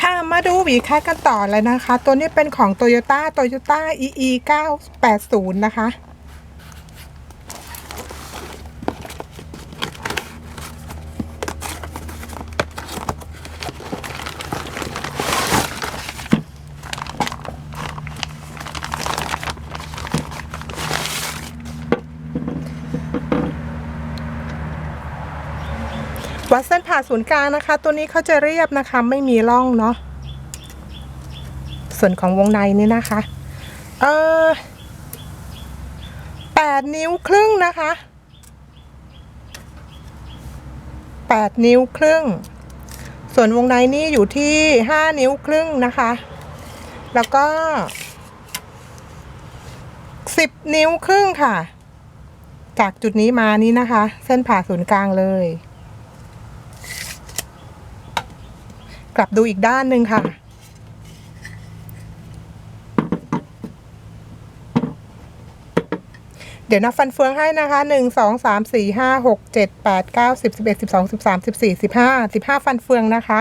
ค่ะมาดูหวีคัดกันต่อเลยนะคะ ตัวนี้เป็นของ Toyota Toyota EE 980 นะคะ วัดเส้นผ่าศูนย์กลางนะคะ ตัวนี้เขาจะเรียบนะคะ ไม่มีร่องเนาะส่วนของวงในนี่นะคะเออแปดนิ้วครึ่งนะคะแปดนิ้วครึ่ง ส่วนวงในนี่อยู่ที่ห้านิ้วครึ่งนะคะ แล้วก็สิบนิ้วครึ่งค่ะ จากจุดนี้มานี่นะคะ เส้นผ่าศูนย์กลางเลย กลับดูอีกด้านหนึ่งค่ะ เดี๋ยวนับฟันเฟืองให้นะคะหนึ่งสองสามสี่ห้าหกเจ็ดแปดเก้าสิบสิบเอ็ดสิบสองสิบสามสิบสี่สิบห้าสิบห้าฟันเฟืองนะคะ